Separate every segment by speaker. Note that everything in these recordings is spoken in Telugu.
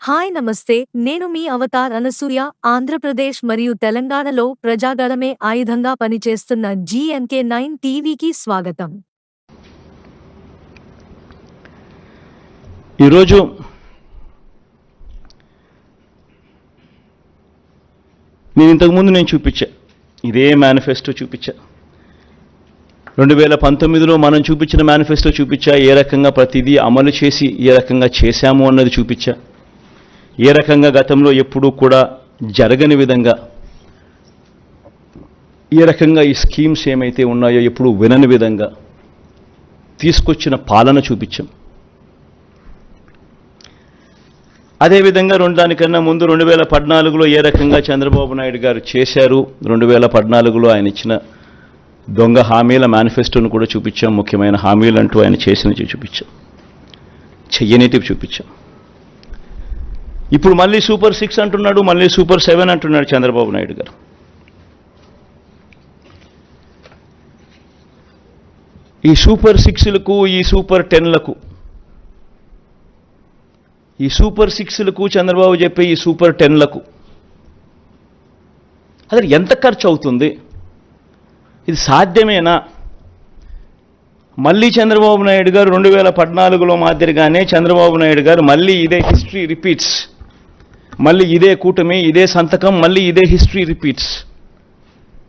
Speaker 1: హాయ్ నమస్తే. నేను మీ అవతార్ అనసూయ ఆంధ్రప్రదేశ్ మరియు తెలంగాణలో ప్రజాగళమే ఆయుధంగా పనిచేస్తున్న జీఎంకే నైన్ టీవీకి స్వాగతం.
Speaker 2: ఈరోజు నేను ఇంతకుముందు నేను చూపించా. ఇదే మేనిఫెస్టో చూపించా. రెండు వేల పంతొమ్మిదిలో మనం చూపించిన మేనిఫెస్టో చూపించా ఏ రకంగా ప్రతిదీ అమలు చేసి ఏ రకంగా చేశాము అన్నది చూపించా. ఏ రకంగా గతంలో ఎప్పుడూ కూడా జరగని విధంగా ఏ రకంగా ఈ స్కీమ్స్ ఏమైతే ఉన్నాయో ఎప్పుడు వినని విధంగా తీసుకొచ్చిన పాలన చూపించాం. అదేవిధంగా రెండు దానికన్నా ముందు రెండు వేల పద్నాలుగులో ఏ రకంగా చంద్రబాబు నాయుడు గారు చేశారు రెండు వేల పద్నాలుగులో ఆయన ఇచ్చిన దొంగ హామీల మేనిఫెస్టోను కూడా చూపించాం ముఖ్యమైన హామీలు అంటూ ఆయన చేసినవి చూపించాం. చెయ్యనేటివి చూపించాం. ఇప్పుడు మళ్ళీ సూపర్ సిక్స్ అంటున్నాడు మళ్ళీ సూపర్ సెవెన్ అంటున్నాడు చంద్రబాబు నాయుడు గారు. ఈ సూపర్ సిక్స్లకు ఈ సూపర్ టెన్లకు ఈ సూపర్ సిక్స్లకు చంద్రబాబు చెప్పే ఈ సూపర్ టెన్లకు అసలు ఎంత ఖర్చు అవుతుంది? ఇది సాధ్యమేనా? మళ్ళీ చంద్రబాబు నాయుడు గారు రెండు వేల పద్నాలుగులో మాదిరిగానే చంద్రబాబు నాయుడు గారు మళ్ళీ ఇదే హిస్టరీ రిపీట్స్ మళ్ళీ ఇదే కూటమి ఇదే సంతకం మళ్ళీ ఇదే హిస్టరీ రిపీట్స్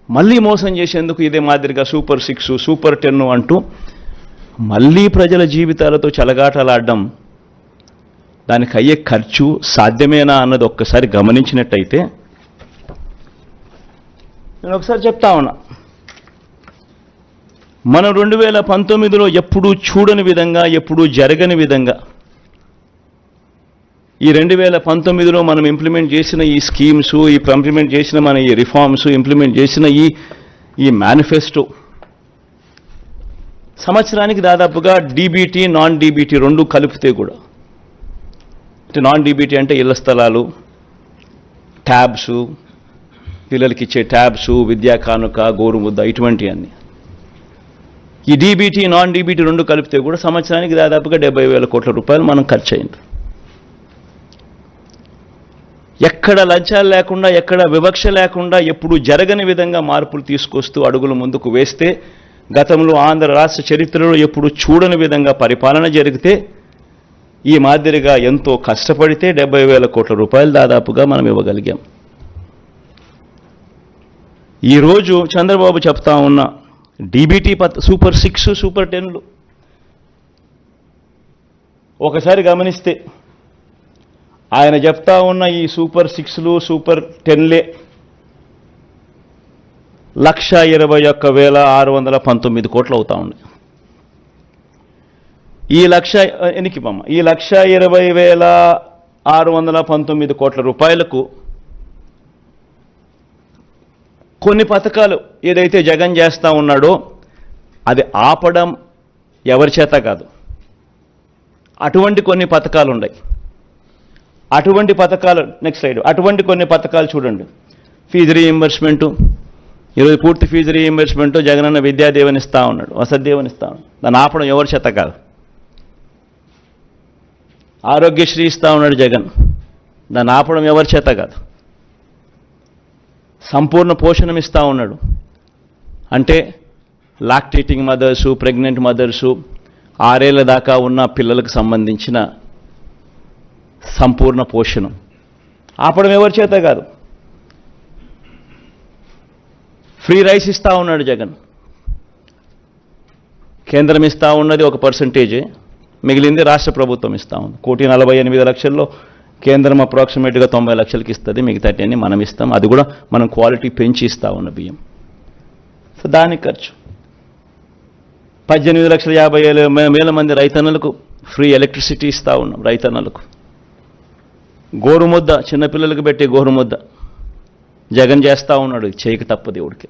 Speaker 2: మళ్ళీ మోసం చేసేందుకు ఇదే మాదిరిగా సూపర్ సిక్స్ సూపర్ టెన్ అంటూ మళ్ళీ ప్రజల జీవితాలతో చెలగాటలాడడం దానికి అయ్యే ఖర్చు సాధ్యమేనా అన్నది ఒక్కసారి గమనించినట్టయితే నేను ఒకసారి చెప్తా ఉన్నా. మనం రెండు వేల పంతొమ్మిదిలో ఎప్పుడూ చూడని విధంగా ఎప్పుడూ జరగని విధంగా ఈ రెండు వేల పంతొమ్మిదిలో మనం ఇంప్లిమెంట్ చేసిన ఈ స్కీమ్స్ ఈ ఇంప్లిమెంట్ చేసిన మన ఈ రిఫార్మ్స్ ఇంప్లిమెంట్ చేసిన ఈ ఈ మేనిఫెస్టో సంవత్సరానికి దాదాపుగా డీబీటీ నాన్ డీబీటీ రెండు కలిపితే కూడా అంటే నాన్ డీబీటీ అంటే ఇళ్ళ స్థలాలు ట్యాబ్స్ పిల్లలకి ఇచ్చే ట్యాబ్స్ విద్యా కానుక గోరుముద్ద ఇటువంటివన్నీ ఈ డీబీటీ నాన్ డీబీటీ రెండు కలిపితే కూడా సంవత్సరానికి దాదాపుగా డెబ్బై వేల కోట్ల రూపాయలు మనం ఖర్చు అయింది. ఎక్కడ లంచాలు లేకుండా ఎక్కడ వివక్ష లేకుండా ఎప్పుడు జరగని విధంగా మార్పులు తీసుకొస్తూ అడుగులు ముందుకు వేస్తే గతంలో ఆంధ్ర రాష్ట్ర చరిత్రలో ఎప్పుడు చూడని విధంగా పరిపాలన జరిగితే ఈ మాదిరిగా ఎంతో కష్టపడితే డెబ్బై వేల కోట్ల రూపాయలు దాదాపుగా మనం ఇవ్వగలిగాం. ఈరోజు చంద్రబాబు చెప్తా ఉన్న డీబీటీ పత్ సూపర్ సిక్స్ సూపర్ టెన్లు. ఒకసారి గమనిస్తే ఆయన చెప్తా ఉన్న ఈ సూపర్ సిక్స్లు సూపర్ టెన్లే లక్ష ఇరవై ఒక్క వేల ఆరు వందల పంతొమ్మిది కోట్లు అవుతా ఉంది. ఈ లక్ష ఎనికి బొమ్మ ఈ లక్ష ఇరవై వేల ఆరు వందల పంతొమ్మిది కోట్ల రూపాయలకు కొన్ని పథకాలు ఏదైతే జగన్ చేస్తూ ఉన్నాడో అది ఆపడం ఎవరి చేత కాదు. అటువంటి కొన్ని పథకాలు ఉన్నాయి అటువంటి పథకాలు నెక్స్ట్ స్లైడ్ అటువంటి కొన్ని పథకాలు చూడండి. ఫీజు రీఎంబర్స్మెంటు ఈరోజు పూర్తి ఫీజు రీఎంబర్స్మెంట్ జగనన్న విద్యాదేవని ఇస్తా ఉన్నాడు వసతిదేవని ఇస్తా ఉన్నాడు. దాన్ని ఆపడం ఎవరి చేత కాదు. ఆరోగ్యశ్రీ ఇస్తా ఉన్నాడు జగన్. దాన్ని ఆపడం ఎవరి చేత కాదు. సంపూర్ణ పోషణం ఇస్తా ఉన్నాడు. అంటే లాక్టేటింగ్ మదర్సు ప్రెగ్నెంట్ మదర్సు ఆరేళ్ళ దాకా ఉన్న పిల్లలకు సంబంధించిన సంపూర్ణ పోషణం. ఆపడం ఎవరి చేత కాదు. ఫ్రీ రైస్ ఇస్తూ ఉన్నాడు జగన్. కేంద్రం ఇస్తా ఉన్నది ఒక పర్సంటేజే మిగిలింది రాష్ట్ర ప్రభుత్వం ఇస్తా ఉంది. కోటి నలభై ఎనిమిది లక్షల్లో కేంద్రం అప్రాక్సిమేట్గా తొంభై లక్షలకి ఇస్తుంది. మిగతా అన్ని మనం ఇస్తాం. అది కూడా మనం క్వాలిటీ పెంచి ఇస్తా ఉన్న బియ్యం. సో దానికి ఖర్చు. పద్దెనిమిది లక్షల యాభై ఏళ్ళ వేల మంది రైతన్నలకు ఫ్రీ ఎలక్ట్రిసిటీ ఇస్తూ ఉన్నాం రైతన్నలకు. గోరుముద్ద చిన్నపిల్లలకు పెట్టే గోరుముద్ద. జగన్ చేస్తూ ఉన్నాడు చేయక తప్ప దేవుడికి.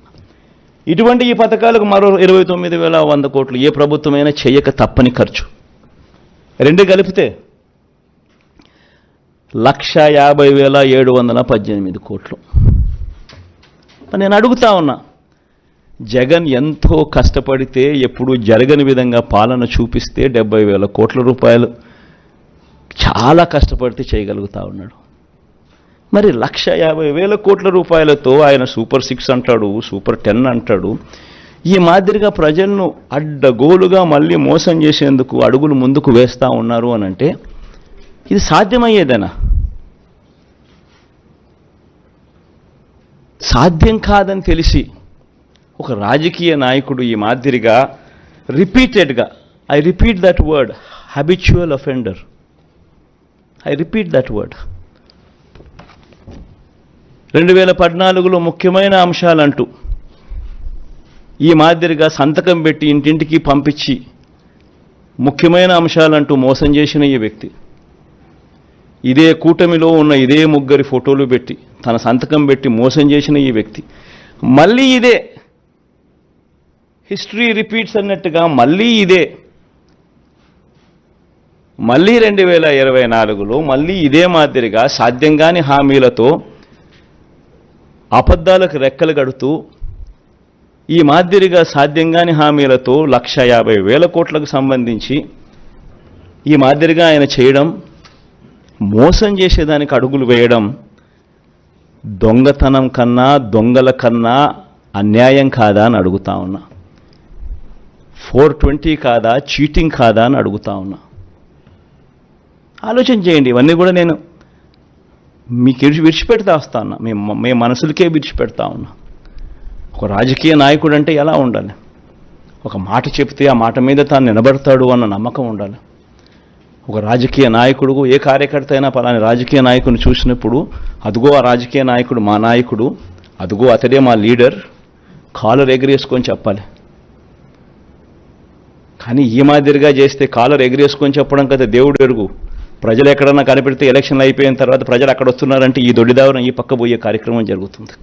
Speaker 2: ఇటువంటి ఈ పథకాలకు మరో ఇరవై తొమ్మిది వేల వంద కోట్లు ఏ ప్రభుత్వమైనా చేయక తప్పని ఖర్చు. రెండు కలిపితే లక్ష యాభై వేల ఏడు వందల పద్దెనిమిది కోట్లు. నేను అడుగుతా ఉన్నా జగన్ ఎంతో కష్టపడితే ఎప్పుడు జరగని విధంగా పాలన చూపిస్తే డెబ్బై వేల కోట్ల రూపాయలు చాలా కష్టపడితే చేయగలుగుతా ఉన్నాడు. మరి లక్ష యాభై వేల కోట్ల రూపాయలతో ఆయన సూపర్ సిక్స్ అంటాడు సూపర్ టెన్ అంటాడు. ఈ మాదిరిగా ప్రజలను అడ్డగోలుగా మళ్ళీ మోసం చేసేందుకు అడుగులు ముందుకు వేస్తూ ఉన్నారు అని అంటే ఇది సాధ్యమయ్యేదేనా? సాధ్యం కాదని తెలిసి ఒక రాజకీయ నాయకుడు ఈ మాదిరిగా రిపీటెడ్గా I repeat that word habitual offender I repeat that word రెండు వేల పద్నాలుగులో ముఖ్యమైన అంశాలంటూ ఈ మాదిరిగా సంతకం పెట్టి ఇంటింటికి పంపించి ముఖ్యమైన అంశాలంటూ మోసం చేసిన ఈ వ్యక్తి. ఇదే కూటమిలో ఉన్న ఇదే ముగ్గురి ఫోటోలు పెట్టి తన సంతకం పెట్టి మోసం చేసిన ఈ వ్యక్తి. మళ్ళీ ఇదే. హిస్టరీ రిపీట్స్ అన్నట్టుగా మళ్ళీ ఇదే. మళ్ళీ రెండు వేల ఇరవై నాలుగులో మళ్ళీ ఇదే మాదిరిగా సాధ్యం కాని హామీలతో అబద్ధాలకు రెక్కలు కడుతూ ఈ మాదిరిగా సాధ్యం కాని హామీలతో లక్ష యాభై వేల కోట్లకు సంబంధించి ఈ మాదిరిగా ఆయన చేయడం మోసం చేసేదానికి అడుగులు వేయడం దొంగతనం కన్నా దొంగల కన్నా అన్యాయం కాదా అని అడుగుతా ఉన్నా. ఫోర్ ట్వంటీ కాదా చీటింగ్ కాదా అని అడుగుతా ఉన్నా. ఆలోచన చేయండి. ఇవన్నీ కూడా నేను మీకు విడిచి విడిచిపెడతా వస్తా అన్న మీ మీ మనసులకే విడిచిపెడతా ఉన్నా. ఒక రాజకీయ నాయకుడు అంటే ఎలా ఉండాలి? ఒక మాట చెప్తే ఆ మాట మీద తాను నిలబడతాడు అన్న నమ్మకం ఉండాలి. ఒక రాజకీయ నాయకుడు ఏ కార్యకర్త అయినా పలాని రాజకీయ నాయకుడిని చూసినప్పుడు అదిగో ఆ రాజకీయ నాయకుడు మా నాయకుడు అదిగో అతడే మా లీడర్ కాలర్ ఎగరేసుకొని చెప్పాలి. కానీ ఈ మాదిరిగా చేస్తే కాలర్ ఎగరేసుకొని చెప్పడం కదా దేవుడు ఎరుగు. ప్రజలు ఎక్కడన్నా కనిపెడితే ఎలక్షన్లు అయిపోయిన తర్వాత ప్రజలు అక్కడ వస్తున్నారంటే ఈ దొడ్డిదావరం ఈ పక్క పోయే కార్యక్రమం జరుగుతుంది.